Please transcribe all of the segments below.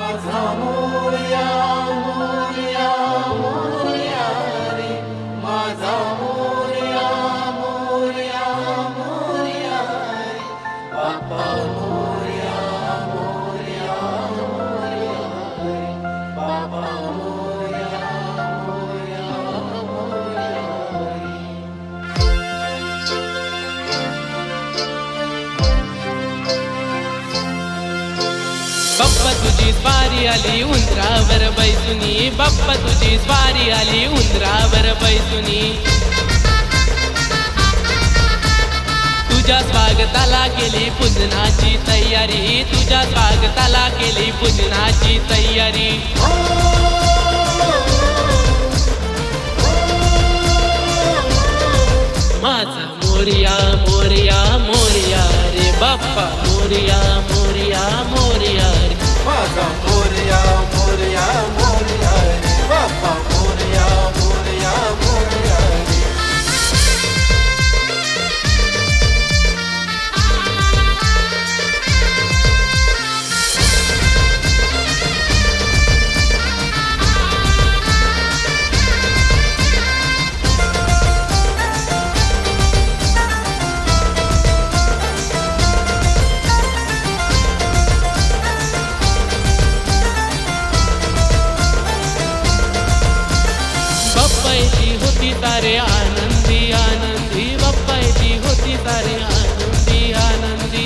बाप्पा तुझी स्वारी आली उंदरावर बैसुनी. बाप्पा तुझी स्वारी आली उंदरावर बैसुनी. तुझ्या स्वागताला केली पूजनाची तयारी. तुझ्या स्वागताला केली पूजनाची तयारी. माझा मोरिया मोरिया मोरिया रे बाप्पा मोरिया माझा मोरया होती तारे आनंदी आनंदी बाप्पायची होती तारे आनंदी आनंदी.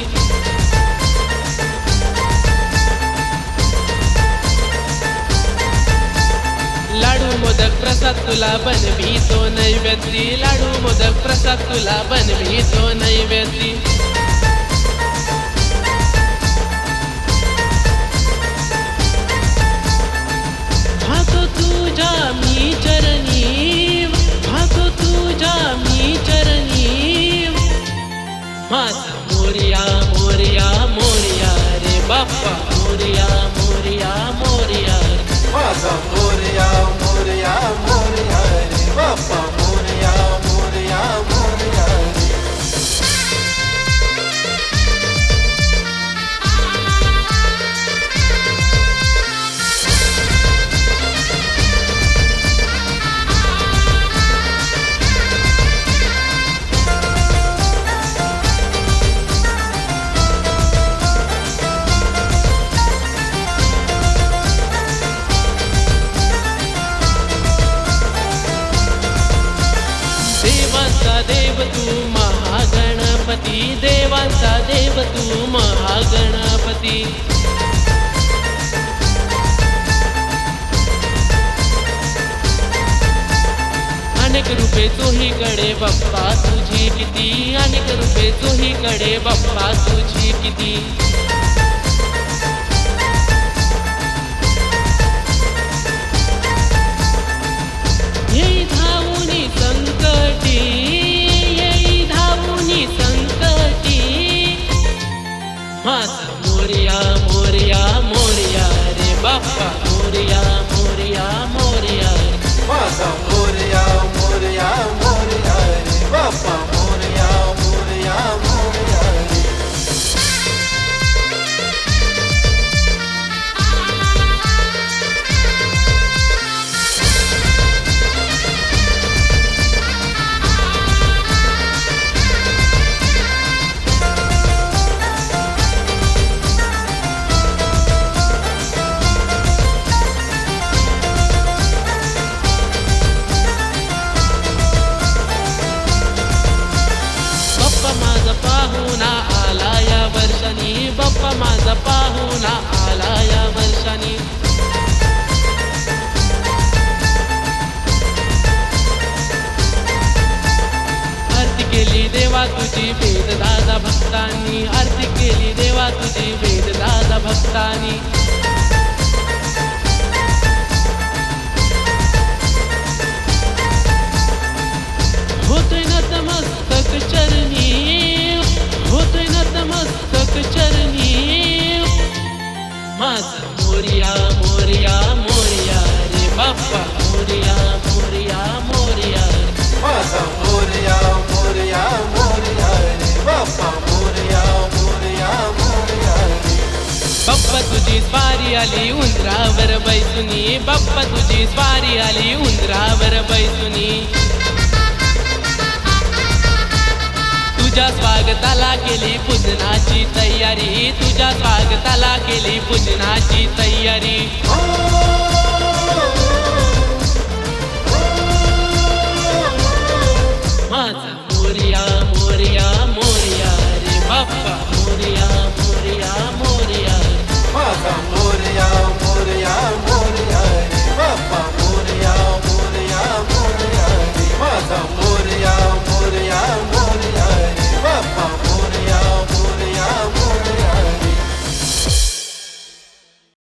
लाडू मोदक प्रसाद तुला बनवी तो नैवेद्य. लाडू मोदक प्रसाद तुला बनवी तो नैवेद्य. माझा देवांचा देव तू महागणपती देवांचा देव तू महागणपती. अनेक रूपे चोहीकडे बाप्पा तुझी किती? अनेक रूपे चोहीकडे बाप्पा तुझी किती? पाहुणा आला या वर्षानी. बाप्पा माझा पाहुणा आला या वर्षानी. आरती केली देवा तुझी वेद दादा भक्तांनी. आरती केली देवा तुझी वेद दादा भक्तांनी. आली उंदरावर बैसुनी. बाप्पा तुझी स्वारी आली उंदरावर बैसुनी. तुझ्या स्वागताला केली पूजनाची तयारी. तुझ्या स्वागताला केली पूजनाची तयारी.